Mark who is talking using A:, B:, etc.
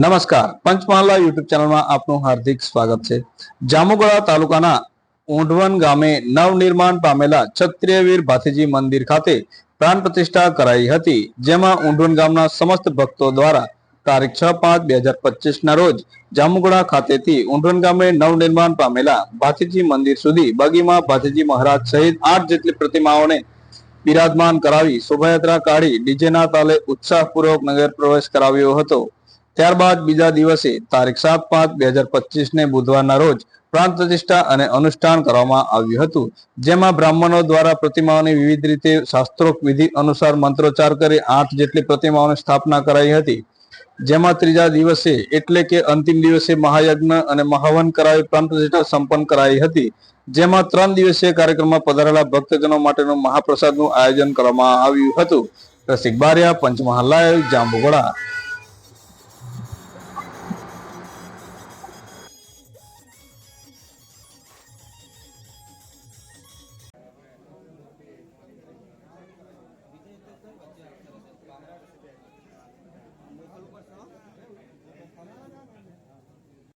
A: નમસ્કાર. પંચમહાલા યુટ્યુબ ચેનલમાં આપનું હાર્દિક સ્વાગત છે. જામુગોડા તાલુકાના ઊંઢવન ગામે નવનિર્માણ પામેલા ક્ષત્રિયવીર ભાથીજી મંદિર ખાતે પ્રાણ પ્રતિષ્ઠા કરાઈ હતી, જેમાં ઊંઢવન ગામના સમસ્ત ભક્તો દ્વારા તારીખ છ પાંચ બે હજાર પચીસ ના રોજ જામુગોડા ખાતેથી ઊંઢવન ગામે નવનિર્માણ પામેલા ભાથીજી મંદિર સુધી બગીમાં ભાથીજી મહારાજ સહિત આઠ જેટલી પ્રતિમાઓને બિરાજમાન કરાવી શોભાયાત્રા કાઢી ડીજેના તાલે ઉત્સાહપૂર્વક નગર પ્રવેશ કરાવ્યો હતો. ત્યારબાદ બીજા દિવસે તારીખ સાત પાંચ બે હજાર પચીસ ને બુધવારના રોજ પ્રાણ પ્રતિષ્ઠા અને અનુષ્ઠાન કરવામાં આવ્યું હતું, જેમાં બ્રાહ્મણો દ્વારા પ્રતિમાઓની વિવિધ રીતે શાસ્ત્રોક્ત વિધિ અનુસાર મંત્રોચ્ચાર કરી આઠ જેટલી પ્રતિમાઓની સ્થાપના કરાઈ હતી, જેમાં ત્રીજા દિવસે એટલે કે અંતિમ દિવસે મહાયજ્ઞ અને મહાવન કરાવી પ્રાણ પ્રતિષ્ઠા સંપન્ન કરાઈ હતી, જેમાં ત્રણ દિવસીય કાર્યક્રમમાં પધારેલા ભક્તજનો માટેનું મહાપ્રસાદનું આયોજન કરવામાં આવ્યું હતું. રસિક બારિયા, પંચમહાલ લાઈવ જાંબુગોડા